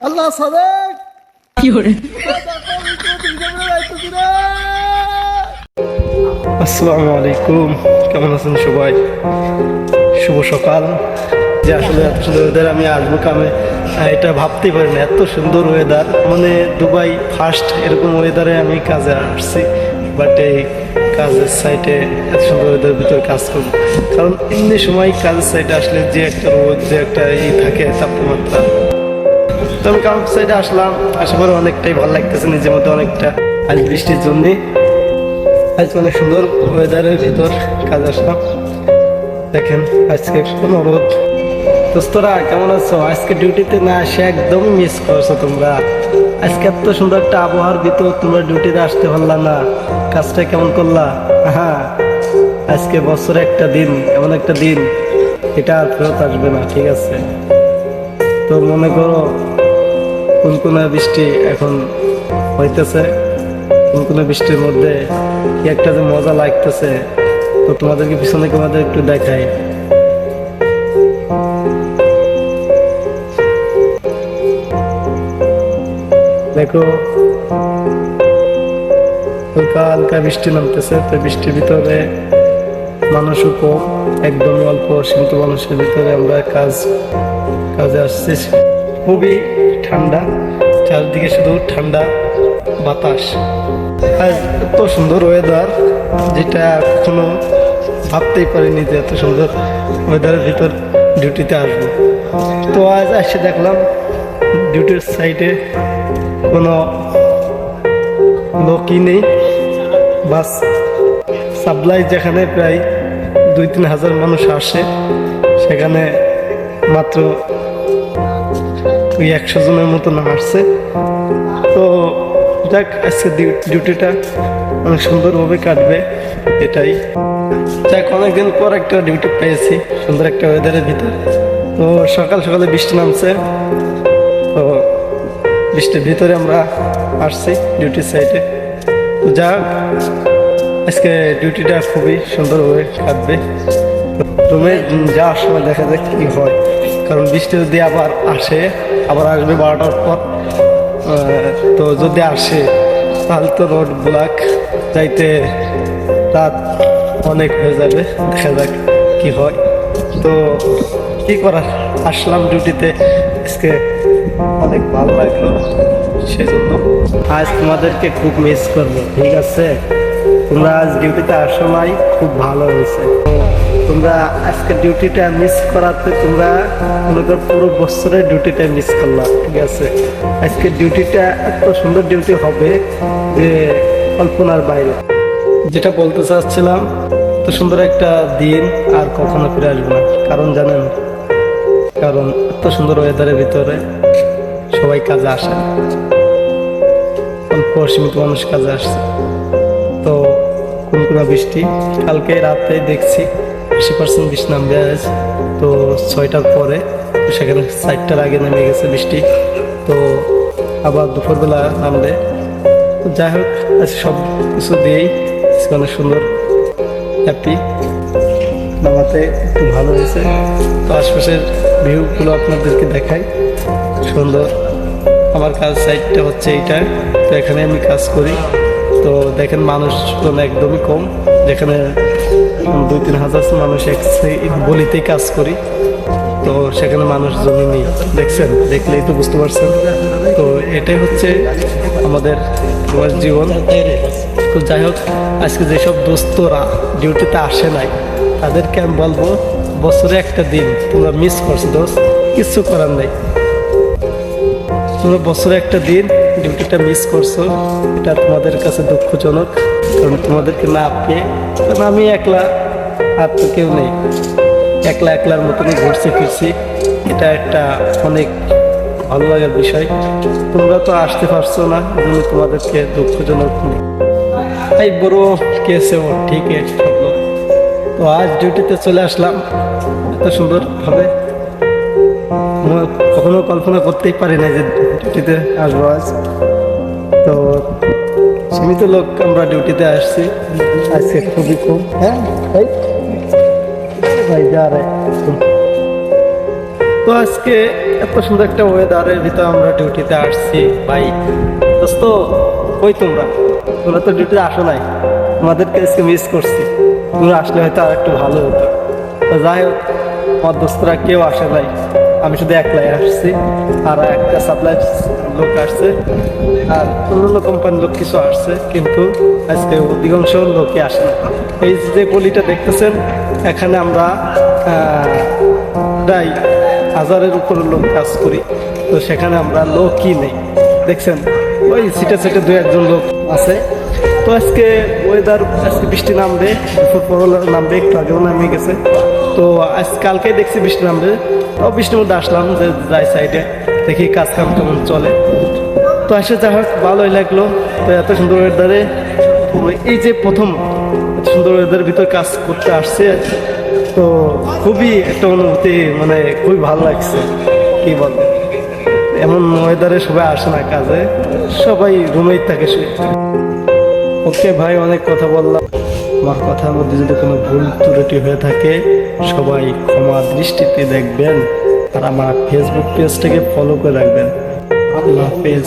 আল্লাহ সাদেক। 有人，আসসালামু আলাইকুম। কেমন আছেন সবাই? শুভ সকাল। যে আসলে এত সুন্দর ওয়েদার আমি আসব কামে এটা ভাবতেই পারি না এত সুন্দর ওয়েদার মানে দুবাই ফার্স্ট এরকম ওয়েদারে আমি কাজে আসছি বাট এই কাজের সাইটে এত সুন্দর ওয়েদারের ভিতরে কাজ করব। কারণ এমনি সময় কাজের সাইটে আসলে যে একটা রোদ যে একটা ই থাকে তাপমাত্রা। তো আমি কাম সাইডে আসলাম। আসার পরে অনেকটাই ভালো লাগতেছে, নিজের মধ্যে অনেকটা আজ বৃষ্টির জন্যে। আজকে অনেক সুন্দর ওয়েদারের ভিতর কাজ আসলাম। দেখেন, আজকে কোনো রোদ। দোস্তরা, কেমন আছো? আজকে ডিউটিতে না আসে একদম মিস করছ তোমরা। আজকে এত সুন্দর একটা আবহাওয়ার ভিতর তোমরা ডিউটিতে আসতে পারলা না। কাজটা কেমন করলা? হ্যাঁ আজকে বছরে একটা দিন, এমন একটা দিন। এটা আর ফেরত আসবে না, ঠিক আছে? তো মনে করো কোন কোন বৃষ্টি এখন হইতেছে। কোন কোন বৃষ্টির মধ্যে কি একটা যে মজা লাগতেছে, তো তোমাদেরকে পিছনে তোমাদের একটু দেখাই। দেখো, হালকা হালকা বৃষ্টি নামতেছে, তো বৃষ্টির ভিতরে মানুষও কম একদম অল্প সীমিত মানুষের ভিতরে আমরা কাজ, কাজে আসছি খুবই ঠান্ডা, চারদিকে শুধু ঠান্ডা বাতাস। আর এত সুন্দর ওয়েদার যেটা কখনো ভাবতেই পারিনি যে এত সুন্দর ওয়েদারের ভিতর ডিউটিতে আসব। তো আজ এসে দেখলাম ডিউটির সাইডে কোনো লোকই নেই। বাস সাপ্লাই যেখানে প্রায় দুই তিন হাজার মানুষ আসে, সেখানে মাত্র ওই একশো জনের মতন আসছে। তো যাক, আজকে ডিউটিটা অনেক সুন্দরভাবে কাটবে, এটাই। যাক, অনেকদিন পর একটা ডিউটি পেয়েছি, সুন্দর একটা ওয়েদারের ভিতর। তো সকাল সকালে বৃষ্টি নামছে, তো বৃষ্টির ভিতরে আমরা আসছি ডিউটির সাইডে তো যাক, আজকে ডিউটিটা খুবই সুন্দরভাবে কাটবে। রুমে যাওয়ার সময় দেখা যাক কি হয়। কারণ বৃষ্টি যদি আবার আসে, আবার আসবে বারোটার পর তো যদি আসে, তাহলে তো রোড ব্লক যাইতে রাত অনেক হয়ে যাবে, দেখা যাক কি হয়। তো কি করার? আসলাম ডিউটিতে আজকে অনেক ভালো লাগল, সেজন্য আজ তোমাদেরকে খুব মিস করব, ঠিক আছে? তোমরা আজ ডিউটিতে আসো নাই, খুব ভালো হয়েছে। তোমরা আজকে ডিউটিটা মিস করাতে তোমরা মনে পুরো বছরের ডিউটিটা মিস করলা, ঠিক আছে? আজকে ডিউটিটা এত সুন্দর ডিউটি হবে যে কল্পনার বাইরে। যেটা বলতে চাচ্ছিলাম, এত সুন্দর একটা দিন আর কখনো ফিরে আসব না। কারণ জানেন, কারণ এত সুন্দর ওয়েদারের ভিতরে সবাই কাজে আসে। অল্প সীমিত মানুষ কাজে আসছে। কোন বৃষ্টি। কালকে রাতে দেখছি আশি পার্সেন্ট বৃষ্টি নামবে আজ। তো ছয়টার পরে সেখানে চারটার আগে নেমে গেছে বৃষ্টি। তো আবার দুপুরবেলা নামবে। যাই হোক সব কিছু দিয়েই অনেক সুন্দর হ্যাপি নামাতে একটু ভালো হয়েছে। তো আশপাশের ভিউগুলো আপনাদেরকে দেখাই। সুন্দর। আমার কাজ সাইডটা হচ্ছে এইটা। তো এখানে আমি কাজ করি। তো দেখেন মানুষজন একদমই কম। যেখানে দুই, তিন হাজার মানুষ এক বলিতেই কাজ করি। তো সেখানে মানুষজনই নেই। দেখছেন? দেখলেই তো বুঝতে পারছেন। তো এটাই হচ্ছে আমাদের জীবন। তো যাই হোক, আজকে যেসব দোস্তরা ডিউটিতে আসে নাই, তাদেরকে আমি বলব, বছরে একটা দিন তোমরা মিস করছ, দোস্ত। কিচ্ছু করার নেই। তোমরা বছরে একটা দিন ডিউটিটা মিস করছ, এটা তোমাদের কাছে দুঃখজনক, কারণ তোমাদেরকে না পেয়ে কারণ আমি একলা, আর তো কেউ নেই। একলা একলার মতনই ঘুরছি ফিরছি, এটা একটা অনেক ভালো লাগার বিষয়। তোমরা তো আসতে পারছ না, এজন্য তোমাদেরকে দুঃখজনক নেই। এই বড় কেসে ও? ঠিক তো আজ ডিউটিতে চলে আসলাম, এত সুন্দরভাবে। কখনো কল্পনা করতেই পারি না যে ডিউটিতে আসব আজ। তো সীমিত লোক আমরা ডিউটিতে আসছি। আজকে খুবই কম। হ্যাঁ ভাই? যা রে। তো আজকে এত সুন্দর একটা ওয়েদারের ভিতরে আমরা ডিউটিতে আসছি, ভাই। দোস্ত ওই তোমরা? তোমরা তো ডিউটিতে আসো নাই। তোমাদেরকে আজকে মিস করছি। তোমরা আসলে হয়তো আর একটু ভালো হতো। তো যাই হোক, আমার দোস্তরা কেউ আসে নাই। আমি শুধু একলাই আসছি, আর একটা সাপ্লাই লোক আসছে, আর অন্যান্য কোম্পানির লোক কিছু আসছে, কিন্তু আজকে অধিকাংশ লোকই আসে না। এই যে গলিটা দেখতেছেন, এখানে আমরা প্রায় হাজারের উপরে লোক কাজ করি, তো সেখানে আমরা লোকই নেই। দেখছেন, ওই সিটে সিটে দু একজন লোক আছে। তো আজকে ওয়েদার আজকে বৃষ্টি নামবে নামবে, একটু আগেও নামে গেছে। তো আজ কালকে দেখছি নামবে ও বৃষ্টির আসলাম যে যাই সাইডে দেখি কাজ কাম কেমন চলে। তো এসে যা হোক, ভালোই লাগল। তো এত সুন্দর ওয়েদারে এই যে প্রথম এত সুন্দর ওয়েদারের ভিতর কাজ করতে আসছে, তো খুবই একটা অনুভূতি মানে খুবই ভালো লাগছে, কি বল এমন ওয়েদারে সবাই আসে না কাজে, সবাই রুমেই থাকে শুয়ে। ওকে ভাই, অনেক কথা বললাম। আমার কথার মধ্যে যদি কোনো ভুল ত্রুটি হয়ে থাকে, সবাই ক্ষমা দৃষ্টিতে দেখবেন আর আমার ফেসবুক পেজটাকে ফলো করে রাখবেন। আল্লাহ হাফেজ।